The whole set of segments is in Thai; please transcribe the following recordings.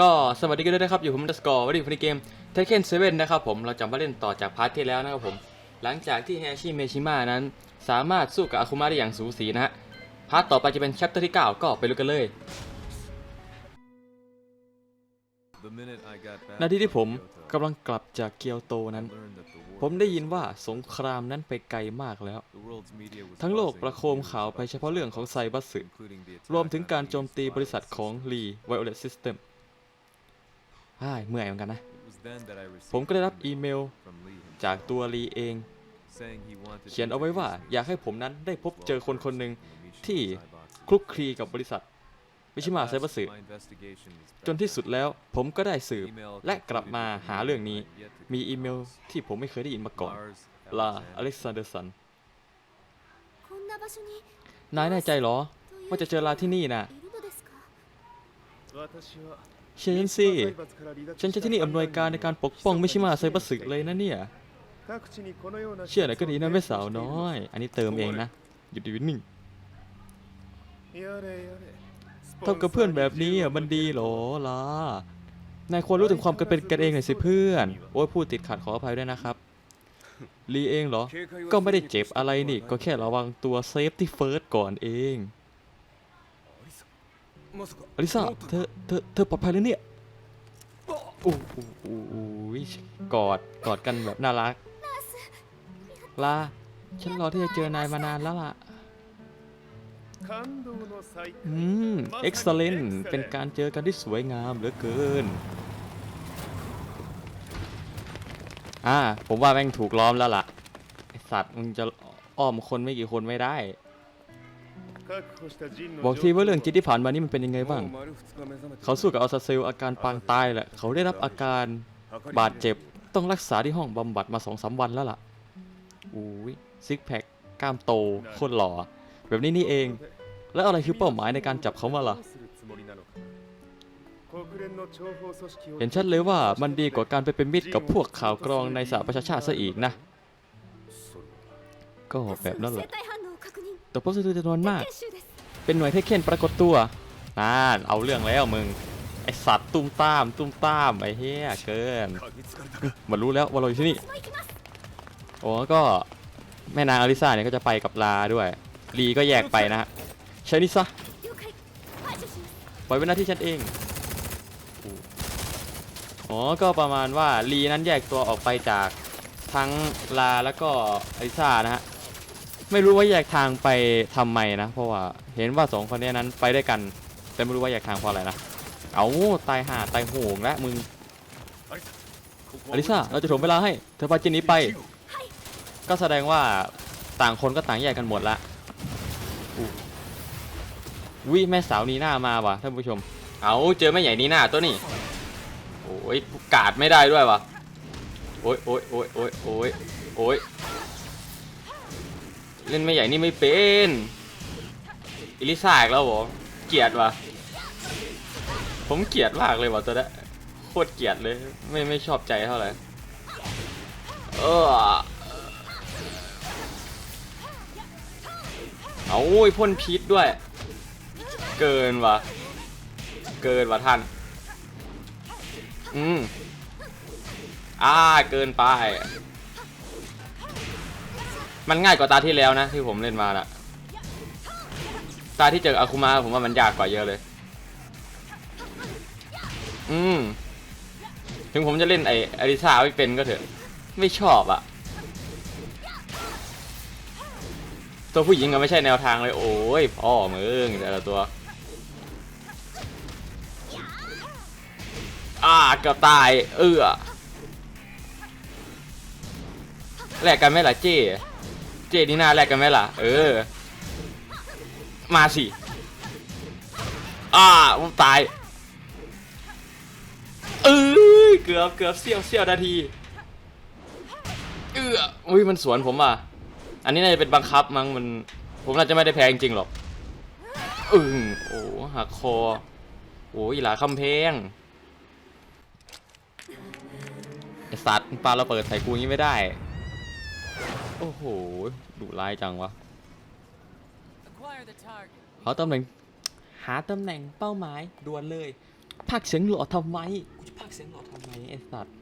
ก็สวัสดีกันด้วยนะครับ อยู่ผมดัสกอร์วันนี้อยู่ในเกม Tekken 7นะครับผมเราจะมาเล่นต่อจากพาร์ทที่แล้วนะครับผม หลังจากที่เฮชิเมชิมะนั้น สามารถสู้กับอาคุมะได้อย่างสูสีนะฮะพาร์ทต่อไปจะเป็นแชปเตอร์ที่ 9 ก็ไปดูกันเลย นาทีที่ผมกำลังกลับจากเกียวโตนั้น ผมได้ยินว่าสงครามนั้นไปไกลมากแล้ว ทั้งโลกประโคมข่าวไปเฉพาะเรื่องของไซบัสสึรวมถึงการโจมตีบริษัทของ Lee Violet System อ้ายเมื่ ใช่เมื่อยเหมือนกันนะ ผมก็ได้รับอีเมลจากตัวลีเอง เขียนเอาไว้ว่าอยากให้ผมนั้นได้พบเจอคนคนหนึ่งที่คลุกคลีกับบริษัทวิชิมาไซบัสสืจนที่สุดแล้วผมก็ได้สืบและกลับมาหาเรื่องนี้ มีอีเมลที่ผมไม่เคยได้ยินมาก่อน ลาอเล็กซานเดอร์สัน นายแน่ใจหรอ ว่าจะเจอลาที่นี่นะ เชื่อฉันสิ ฉันใช้ที่นี่อำนวยการในการปกป้องไม่ใช่มาไซบัสสึเลยนะเนี่ย เชื่อหน่อยก็ดีนะแม่สาวน้อย อันนี้เติมเองนะ หยุดอยู่นิ่งเท่ากับเพื่อนแบบนี้อะมันดีเหรอล่ะ นายควรรู้ถึงความกันเป็นกันเองหน่อยสิเพื่อน โอ้ยพูดติดขัดขออภัยด้วยนะครับ ลีเองเหรอ ก็ไม่ได้เจ็บอะไรนี่ ก็แค่ระวังตัวเซฟที่เฟิร์สก่อนเอง อลิซาเธอเธอเธอปลอดภัยแล้วเนี่ยโอ้โหโอ้โหกอดกอดกันแบบน่ารักลาฉันรอที่จะเจอนายมานานแล้วล่ะอืมเอ็กซ์เลนเป็นการเจอกันที่สวยงามเหลือเกิน อ่า ผมว่าแม่งถูกล้อมแล้วล่ะไอสัตว์มึงจะอ้อมคนไม่กี่คนไม่ได้ บอกทีว่าเรื่องจิตที่ผ่านมานี่มันเป็นยังไงบ้าง เขาสู้กับอัลซาเซลอาการปางตายแหละ เขาได้รับอาการบาดเจ็บ ต้องรักษาที่ห้องบำบัดมาสองสามวันแล้วล่ะอุ้ยซิกแพคกล้ามโตโคตรหล่อ แบบนี้นี่เอง แล้วอะไรคือเป้าหมายในการจับเขามาล่ะ เห็นชัดเลยว่ามันดีกว่าการไปเป็นมิตรกับพวกข่าวกรองในสหประชาชาติซะอีกนะ ก็แบบนั้นแหละ ตัวพบศัตรูจำนวนมาก เป็นหน่วยเทคเคนปรากฏตัวน่าเอาเรื่องแล้วมึง ไอสัตว์ตุ้มตาม ตุ้มตามไอเฮียเกินมัรู้แล้วว่าเราอยู่ที่นี่โอ้ก็แม่นางอลิซาเนี่ยก็จะไปกับลาด้วยลีก็แยกไปนะฮะใช้นี่ซะปล่อยเป็นหน้าที่ฉันเองอ๋อก็ประมาณว่าลีนั้นแยกตัวออกไปจากทั้งลาแล้วก็อลิซานะฮะ ไม่รู้ว่าแยกทางไปทำไมนะ เพราะว่าเห็นว่าสองคนนี้นั้นไปด้วยกัน แต่ไม่รู้ว่าแยกทางเพราะอะไรนะ เอาตายห่าตายโหงแล้วมึงอลิซาเราจะถ่วงเวลาให้ เธอพาจินนี้ไป ก็แสดงว่าต่างคนก็ต่างแยกกันหมดละอู้วิแม่สาวนีหน้ามาว่ะท่านผู้ชม เอาเจอแม่ใหญ่นีหน้าตัวนี้ โอ้ยกาดไม่ได้ด้วยว่ะโอ้ยโอ้ยโอ้ยโอ้ยโอ้ยโอ้ย เล่นแม่ใหญ่นี่ไม่เป็นอิลิซ่าอีกแล้วเหรอเกลียดว่ะผมเกลียดมากเลยว่ะตัวนี้โคตรเกลียดเลยไม่ไม่ชอบใจเท่าไหร่เออเอาโอ้ยพ่นพิษด้วย เกินว่ะเกินว่ะท่านอืมอ่าเกินไป มันง่ายกว่าตาที่แล้วนะที่ผมเล่นมาน่ะตาที่เจออาคุมาผมว่ามันยากกว่าเยอะเลย อืม ถึงผมจะเล่นไออาริซาไม่เป็นก็เถอะ ไม่ชอบอะตัวผู้หญิงก็ไม่ใช่แนวทางเลย โอ้ยพ่อมึงแต่ละตัว อ่าเกือบตาย เออแลกกันไหมล่ะเจ้ เจนี่น่าแลกกันไหมล่ะ เออ มาสิอ่าผมตายเออเกือบเกือบเสี้ยวเสี้ยวนาทีเอออุ้ยมันสวนผมอะ อันนี้น่าจะเป็นบังคับมั้งมัน ผมน่าจะไม่ได้แพ้จริงๆหรอกอึ้งโอ้หักคอโอ้ยหลาคำเพงไอสัตว์ปลาเราเปิดใส่กูงี้ไม่ได้ โอ้โหดุร้ายจังวะหาตำแหน่ง หาตำแหน่งเป้าหมายด่วนเลยพักเสียงหล่อทำไมกูจะพักเสียงหล่อทำไมไอ้สัตว์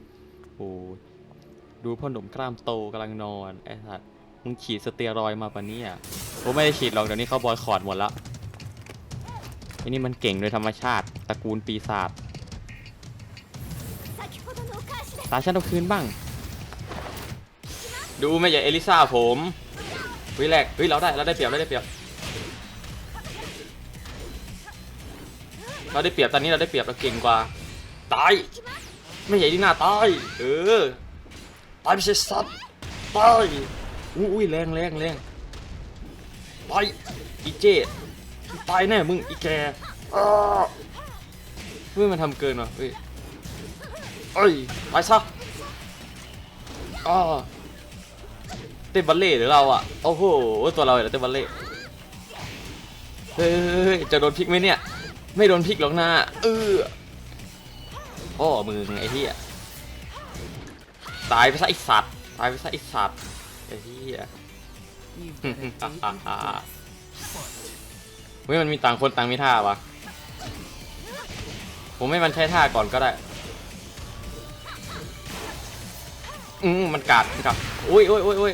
โอ้ดูพ่อหนุ่มกล้ามโตกำลังนอนไอ้สัตว์มึงฉีดสเตียรอยมาปะเนี่ยกูไม่ได้ฉีดหรอกเดี๋ยวนี้เขาบอยคอร์ดหมดละอันนี้มันเก่งโดยธรรมชาติตระกูลปีศาจตาฉันเอาคืนบ้าง ดูไม่ใช่เอลิซาผมวิแรกเฮ้ยเราได้เราได้เปรียบเราได้เปรียบเราได้เปรียบตอนนี้เราได้เปรียบเราเก่งกว่าตายไม่ใช่ที่หน้าตายเออตายไม่ใช่สัตว์ตายอุ้ยแรงแรงแรงไปอีเจตายแน่มึงอีแกอ้าเฮ้ยมันทำเกินว่ะเฮ้ยเอ้ยไปซะอ้อ เต้นบัลเล่หรือเราอะโอ้โหตัวเราเหรอเต้นบัลเล่เฮ้ยจะโดนพลิกไหมเนี่ย ไม่โดนพลิกหรอกนะเออพ่อมึงไอ้เหี้ยตายไปซะไอ้สัตว์ตายไปซะไอ้สัตว์ไอ้เหี้ยเฮ้ยมันมีต่างคนต่างมีท่าวะผมให้มันใช้ท่าก่อนก็ได้อืมมันกัดมันกัดอุ้ยอุ้ยอุ้ยอุ้ย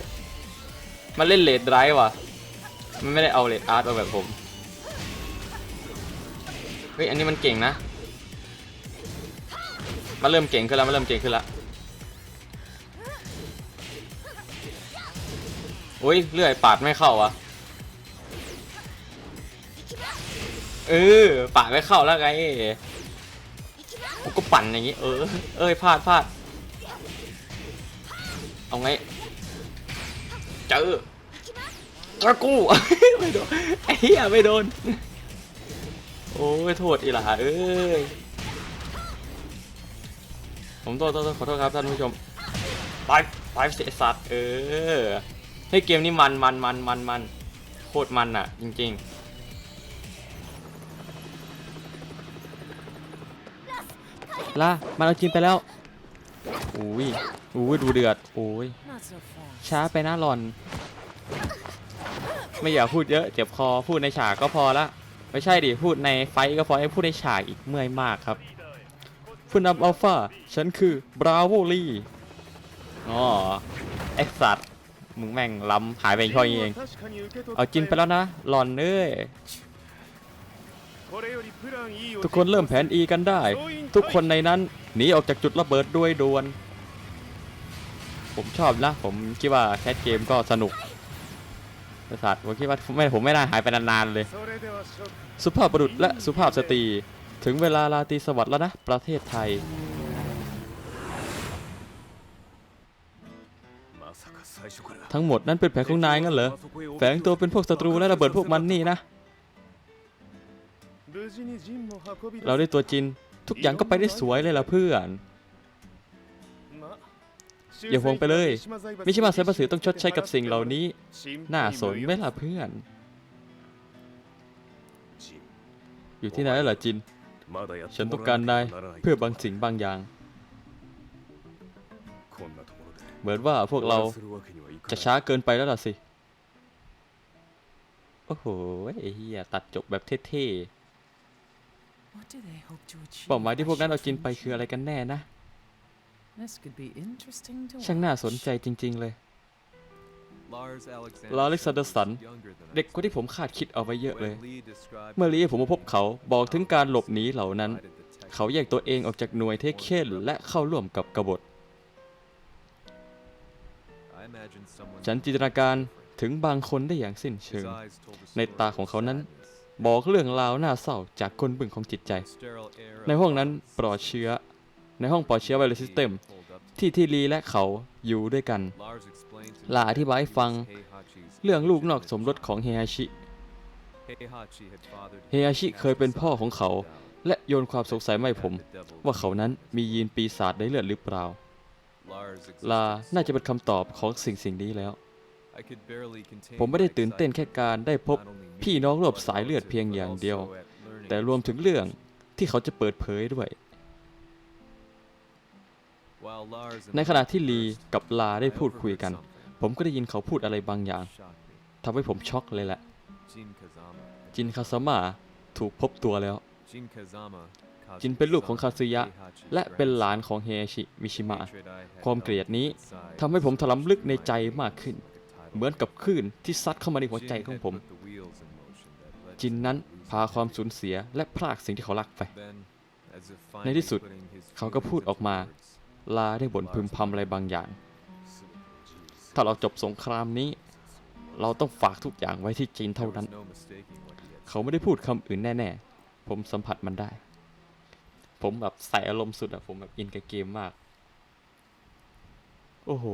มันเล่นเลดไดรฟ์ว่ะ มันไม่ได้เอาเลดอาร์ตมาแบบผม เฮ้ย อันนี้มันเก่งนะ มันเริ่มเก่งขึ้นแล้ว มันเริ่มเก่งขึ้นแล้วอุ้ยเลื่อยปาดไม่เข้าวะเออปาดไม่เข้าแล้วไงกูก็ปั่นอย่างงี้ เออ เอ้ยพลาดพลาดเอาไง เจอ เจอกู ไม่โดนไอ้เหี้ยไม่โดน โอ้ยโทษอีหล่าเอ้ย ผมโทษโทษโทษขอโทษครับท่านผู้ชมไปไปเสียสัตว์เออให้ยเกมนี้มันมันมันมันมันโคตรมันอะ จริงๆล่ะมันเอาจินไปแล้วอุ้ยอุ้ยดูเดือดโอ้ย Not so fast. ช้าไปนะหลอน ไม่อยากพูดเยอะเจ็บคอพูดในฉากก็พอละไม่ใช่ดิพูดในไฟท์ก็พอให้พูดในฉากอีกเมื่อยมากครับผู้นำอัลฟาฉันคือบราโวลีอ๋อไอสัตว์มึงแม่งล้ำหายไปช่อยเอง เอาจินไปแล้วนะหลอนเอ้ยทุกคนเริ่มแผน E กันได้ ทุกคนในนั้นหนีออกจากจุดระเบิดด้วยด่วน ผมชอบนะ ผมคิดว่าแคสเกมก็สนุก บริษัทผมคิดว่าไม่ผมไม่น่าหายไปนานๆเลย สุภาพบุรุษและสุภาพสตรี ถึงเวลาลาตรีสวัสดิ์แล้วนะ ประเทศไทยทั้งหมดนั้นเป็นแผนของนายงั้นเหรอ แฝงตัวเป็นพวกศัตรูและระเบิดพวกมันนี่นะ เราได้ตัวจิน ทุกอย่างก็ไปได้สวยเลยล่ะเพื่อน อย่าห่วงไปเลยมิชิมาเซนภาษีต้องชดใช้กับสิ่งเหล่านี้ น่าสนไหมล่ะเพื่อน อยู่ที่ไหนแล้วล่ะจิน ฉันต้องการนายเพื่อบางสิ่งบางอย่าง เหมือนว่าพวกเราจะช้าเกินไปแล้วล่ะสิ โอ้โหไอ้เหี้ยตัดจบแบบเท่ What do they hope to achieve? ๆเป้าหมายที่พวกนั้นเอาจินไปคืออะไรกันแน่นะ ช่างน่า watch. สนใจจริง ๆ เลย ลาเล็กซานเดอร์สัน เด็กกว่าที่ผมคาดคิดเอาไว้เยอะเลย เมื่เมื่ออลีผมมาพบเขาบอกถึงการหลบหนีเหล่านั้น เขาแยกตัวเองออกจากหน่วยเทคเคนและเข้าร่วมกับกบฏ ฉันจินตนาการถึงบางคนได้อย่างสิ้นเชิง ในตาของเขานั้น บอกเรื่องราวน่าเศร้าจากคนบึงของจิตใจ ในห้องนั้นปลอดเชื้อ ในห้องปลอดเชื้อไวรัสซิสเต็มที่ที่ลีและเขาอยู่ด้วยกัน ลาอธิบายฟังเรื่องลูกนอกสมรสของเฮฮาชิ เฮฮาชิเคยเป็นพ่อของเขา และโยนความสงสัยมาให้ผม ว่าเขานั้นมียีนปีศาจในเลือดหรือเปล่า ลา น่าจะเป็นคำตอบของสิ่งสิ่งนี้แล้ว ผมไม่ได้ตื่นเต้นแค่การได้พบพี่น้องรวบสายเลือดเพียงอย่างเดียว แต่รวมถึงเรื่องที่เขาจะเปิดเผยด้วย ในขณะที่ลีกับลาได้พูดคุยกัน ผมก็ได้ยินเขาพูดอะไรบางอย่างทำให้ผมช็อกเลยแหละ จินคาซามะถูกพบตัวแล้ว จินเป็นลูกของคาซึยะ และเป็นหลานของเฮชิมิชิมะ ความเกลียดนี้ทำให้ผมถลำลึกในใจมากขึ้น เหมือนกับคลื่นที่ซัดเข้ามาในหัวใจของผม จินนั้นพาความสูญเสียและพรากสิ่งที่เขารักไป ในที่สุดเขาก็พูดออกมา ลาได้บ่นพึมพำอะไรบางอย่าง ถ้าเราจบสงครามนี้ เราต้องฝากทุกอย่างไว้ที่จีนเท่านั้น เขาไม่ได้พูดคำอื่นแน่ๆ ผมสัมผัสมันได้ ผมแบบใส่อารมณ์สุดอะผมแบบอินกับเกมมาก โอ้โห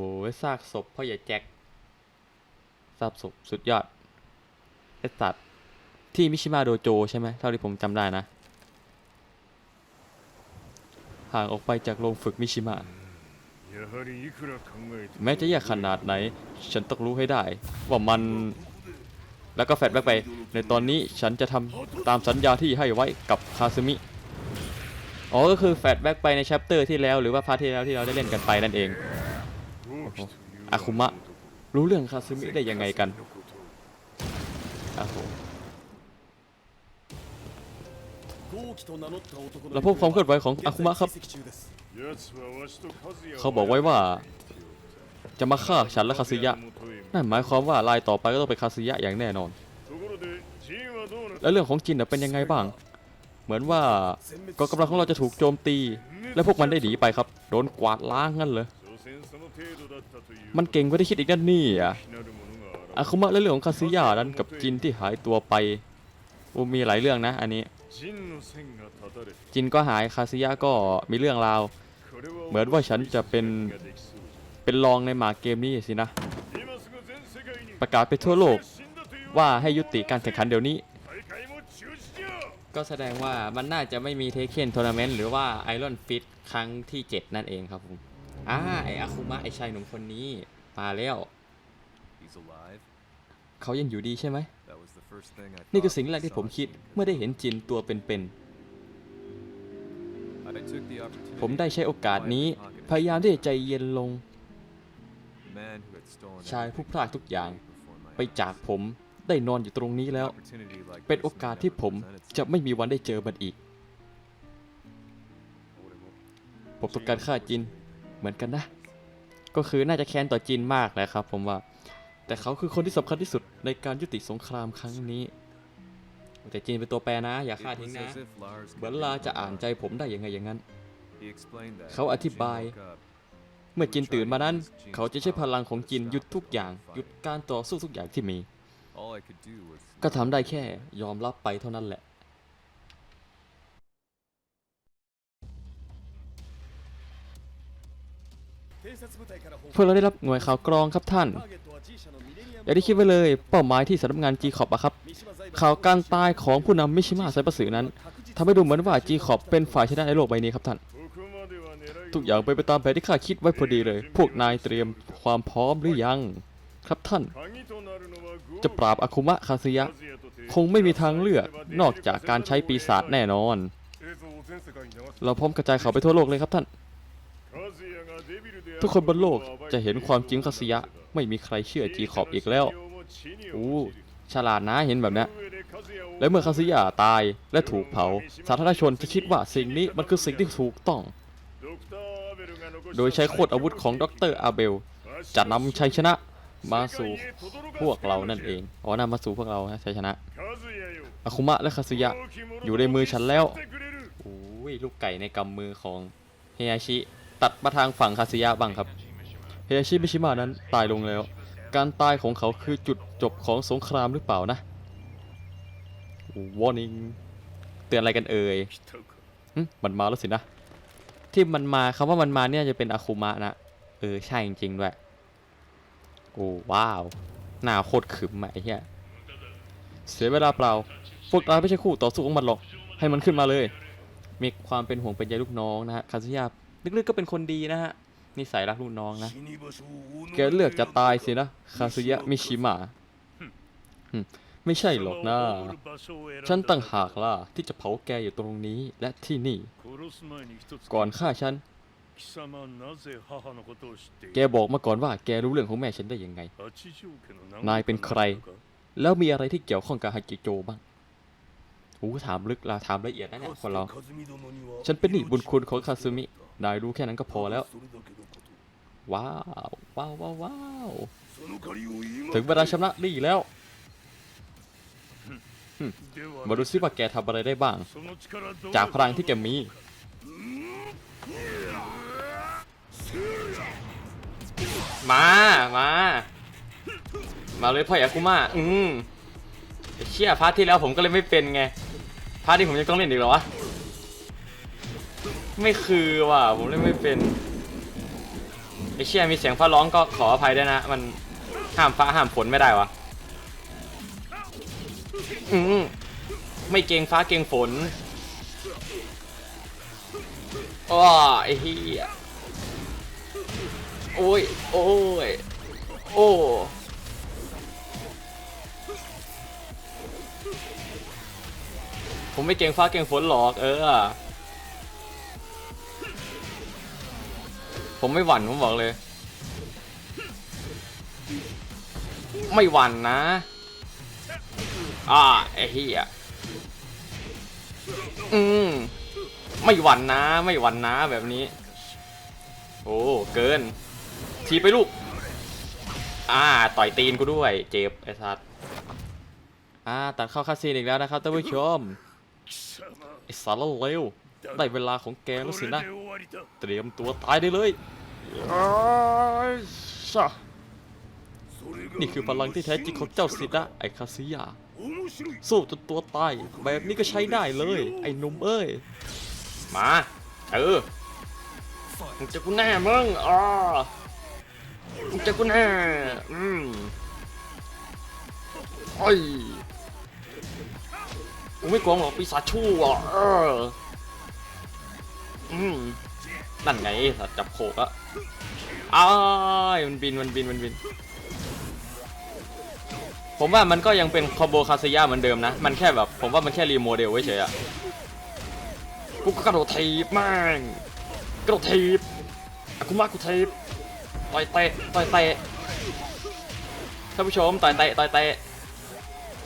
ซากศพพ่อใหญ่แจ็คซากศพสุดยอดไอสัตว์ที่มิชิมาโดโจใช่ไหมเท่าที่ผมจำได้นะ ห่างออกไปจากโรงฝึกมิชิมะ แม้จะยากขนาดไหน ฉันต้องรู้ให้ได้ ว่ามัน แล้วก็แฟดแบ็กไป ในตอนนี้ฉันจะทำตามสัญญาที่ให้ไว้กับคาซึมิ อ๋อ ก็คือแฟดแบ็กไปในแชปเตอร์ที่แล้วหรือว่าพาร์ทที่แล้วที่เราได้เล่นกันไปนั่นเองอาคุมะ รู้เรื่องคาซึมิได้ยังไงกันอ้าวโห เราพบความเคลื่อนไหวของอาคุมะครับ เขาบอกไว้ว่า จะมาฆ่าฉันและคาซึยะ นั่นหมายความว่าลายต่อไปก็ต้องเป็นคาซึยะอย่างแน่นอน และเรื่องของจินเป็นยังไงบ้าง เหมือนว่ากองกำลังของเราจะถูกโจมตี และพวกมันได้หนีไปครับ โดนกวาดล้างงั้นเลยมันเก่งกว่าที่คิดอีกนั่นนี่อะอาคุมะและเรื่องของคาซึยะนั้นกับจินที่หายตัวไปมีหลายเรื่องนะ อันนี้ จินก็หายคาซึยะก็มีเรื่องราว เหมือนว่าฉันจะเป็น เป็นรองในหมากเกมนี้สินะ ประกาศไปทั่วโลกว่าให้ยุติการแข่งขันเดี๋ยวนี้ ก็แสดงว่ามันน่าจะไม่มีเทเคนทัวร์นาเมนต์หรือว่าไอรอนฟิตครั้งที่ 7 นั่นเองครับผมอ่าไออาคุมะไอชายหนุ่มคนนี้มาแล้ว เขายังอยู่ดีใช่ไหม นี่คือสิ่งแรกที่ผมคิดเมื่อได้เห็นจินตัวเป็นๆ ผมได้ใช้โอกาสนี้ พยายามที่จะใจเย็นลง ชายผู้พลาดทุกอย่าง ไปจากผมได้นอนอยู่ตรงนี้แล้ว เป็นโอกาสที่ผมจะไม่มีวันได้เจอมันอีก ผมต้องการฆ่าจินเหมือนกันนะ ก็คือน่าจะแค้นต่อจินมากแหละครับผมว่า แต่เขาคือคนที่สำคัญที่สุดในการยุติสงครามครั้งนี้ แต่จินเป็นตัวแปรนะ อย่าฆ่าทิ้งนะเหมือนลาจะอ่านใจผมได้ยังไงอย่างนั้น เขาอธิบาย เมื่อจินตื่นมานั้น เขาจะใช้พลังของจินหยุดทุกอย่าง หยุดการต่อสู้ทุกอย่างที่มี ก็ทำได้แค่ยอมรับไปเท่านั้นแหละพวกเราได้รับหน่วยข่าวกรองครับท่าน อย่างที่คิดไว้เลย เป้าหมายที่สำนักงาน g c o p อะครับ ข่าวการตายของผู้นำมิชิมะไซปัสสึนั้นทำให้ดูเหมือนว่า g c o p เป็นฝ่ายชนะในโลกใบนี้ครับท่าน ทุกอย่างไปไปตามแผนที่ข้าคิดไว้พอดีเลย พวกนายเตรียมความพร้อมหรือยัง ครับท่าน จะปราบอาคุมะคาซึยะ คงไม่มีทางเลือกนอกจากการใช้ปีศาจแน่นอน เราพร้อมกระจายข่าวไปทั่วโลกเลยครับท่าน ทุกคนบนโลกจะเห็นความจริงคาซึยะ ไม่มีใครเชื่อจีขอบอีกแล้วอู้ฉลาดนะเห็นแบบนี้และเมื่อคาซึยะตายและถูกเผา สาธารณชนจะคิดว่าสิ่งนี้มันคือสิ่งที่ถูกต้อง โดยใช้โคตรอาวุธของดรอาเบล จะนำชัยชนะมาสู่พวกเรานั่นเอง อ๋อนำมาสู่พวกเรานะชัยชนะ อาคุมะและคาซึยะอยู่ในมือฉันแล้วโอ้ยลูกไก่ในกำมือของเฮียชิ ตัดมาทางฝั่งคาซึยะบ้างครับ เฮียชิมิชิมะนั้นตายลงแล้ว การตายของเขาคือจุดจบของสงครามหรือเปล่านะวอร์นิ่งเตือนอะไรกันเอ่ยมันมาแล้วสินะ ที่มันมาคำว่ามันมาเนี่ยจะเป็นอาคุมะนะ เออใช่จริงๆด้วย โอ้ว้าว หน้าโคตรขึมอะไอ้เหี้ย เสียเวลาเปล่า พวกเราไม่ใช่คู่ต่อสู้ของมันหรอก ให้มันขึ้นมาเลย มีความเป็นห่วงเป็นใยลูกน้องนะฮะ คาซุยะลึกๆก็เป็นคนดีนะฮะ นิสัยรักลูกน้องนะ แกเลือกจะตายสินะคาซุยะมิชิมะหึไม่ใช่หรอกนะฉันตั้งหากล่ะที่จะเผาแกอยู่ตรงนี้และที่นี่ ก่อนฆ่าฉัน แกบอกมาก่อนว่าแกรู้เรื่องของแม่ฉันได้ยังไง นายเป็นใคร แล้วมีอะไรที่เกี่ยวข้องกับฮากิโจบ้างโอ้ถามลึกละถามละเอียดนะเนี่ยคนเรา ฉันเป็นหนี้บุญคุณของคาซึมิ นายรู้แค่นั้นก็พอแล้ว ว้าว ว้าวว้าวว้าวถึงเวลาชำระหนี้แล้ว มาดูซิว่าแกทำอะไรได้บ้าง จากพลังที่แกมี มา มา มาเลยพ่อยากุมาอืมไอ้เชี่ยพาร์ทที่แล้วผมก็เลยไม่เป็นไง พาร์ทที่ผมยังต้องเล่นอีกเหรอวะ ไม่คือว่ะผมเล่นไม่เป็นไอเชี่ยมีเสียงฟ้าร้องก็ขออภัยด้วยนะ มันห้ามฟ้าห้ามฝนไม่ได้วะอืมไม่เกรงฟ้าเกรงฝนอ้อไอ้เหี้ยโอ้ย โอ้ย โอ้ผมไม่เก่งฟ้าเก่งฝนหรอก เออ ผมไม่หวั่นผมบอกเลย ไม่หวั่นนะ อ่าไอ้เหี้ยอืมไม่หวั่นนะ ไม่หวั่นนะแบบนี้ โอ้เกินทีไปลูก อ่า ต่อยตีนกูด้วย เจ็บไอ้สัสอ่าตัดเข้าคาซีนอีกแล้วนะครับท่านผู้ชมไอ้สารเลว ได้เวลาของแกแล้วสินะ เตรียมตัวตายได้เลยอ้ายชะนี่คือพลังที่แท้จริงของเจ้าสินะไอ้คาซิยา สู้จนตัวตาย แบบนี้ก็ใช้ได้เลย ไอ้หนุ่มเอ้ย มา เออมึงจะกูแน่มึงอ่ามึงจะกูแน่อืมโอ้ยกูไม่กลัวหรอกปีศาจชั่วเออ อืมนั่นไงสัตว์จับโขกอะอ้ายมันบินมันบินมันบิน ผมว่ามันก็ยังเป็นคอมโบคาซิยาเหมือนเดิมนะ มันแค่แบบ ผมว่ามันแค่รีโมเดลไว้เฉยอะกูก็กระโดดทีบแม่งกระโดดทีบอะกูมากูทีบต่อยเตะต่อยเตะท่านผู้ชมต่อยเตะต่อยเตะ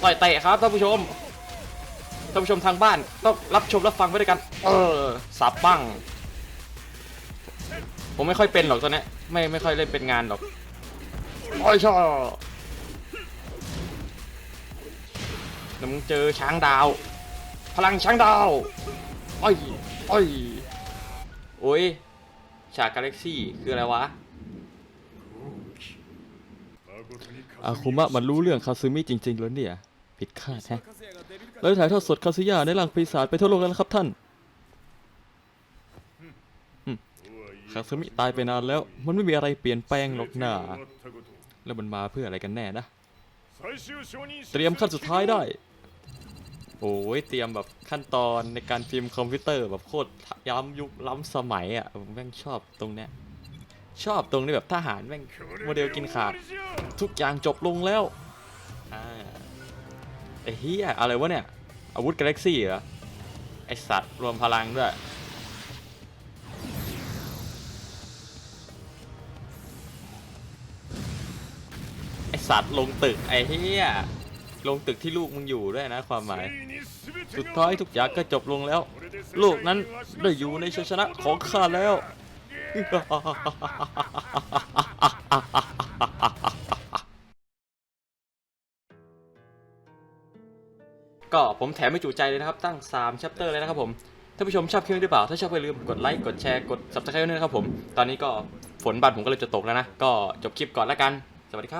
ต่อยเตะครับท่านผู้ชม ท่านผู้ชมทางบ้านต้องรับชมรับฟังไปด้วยกัน เออสับบ้าง ผมไม่ค่อยเป็นหรอกตอนนี้ไม่ไม่ค่อยเล่นเป็นงานหรอกโอ้ยชอบเดี๋ยวมึงเจอช้างดาว พลังช้างดาวโอ้อยอ้ยโอ้ยฉากกาแล็กซี่คืออะไรวะอาคุมะมันรู้เรื่องคาซึมิจริงๆแล้วเนี่ย ผิดคาดแฮะ แล้วถ่ายทอดสดคาซึยะในร่างปีศาจไปทั่วโลกแล้วนะครับท่านคาซึมิตายไปนานแล้ว มันไม่มีอะไรเปลี่ยนแปลงหรอกนะแล้วมันมาเพื่ออะไรกันแน่นะ เตรียมขั้นสุดท้ายได้ โอ้ยเตรียมแบบขั้นตอนในการพิมพ์คอมพิวเตอร์แบบโคตรย้ำยุคล้ำสมัยอะผมแม่งชอบตรงเนี้ยชอบตรงนี้แบบทหารแม่งโมเดลกินขาด ทุกอย่างจบลงแล้ว เฮียอะไรวะเนี่ย อาวุธกาแล็กซี่เหรอ ไอสัตว์รวมพลังด้วย ไอสัตว์ลงตึก ไอ้เฮียลงตึกที่ลูกมึงอยู่ด้วยนะความหมาย สุดท้ายทุกอย่างก็จบลงแล้วโลกนั้นได้อยู่ในชัยชนะของข้าแล้ว ก็ผมแถมไม่จุใจเลยนะครับ ตั้ง3 chapter เลยนะครับผมท่านผู้ชมชอบคลิปนี้หรือเปล่า ถ้าชอบอย่าลืมกดไลค์ กดแชร์ กด subscribe ด้วยนะครับผม ตอนนี้ก็ฝนบานผมก็เลยจะตกแล้วนะ ก็จบคลิปก่อนแล้วกัน สวัสดีครับ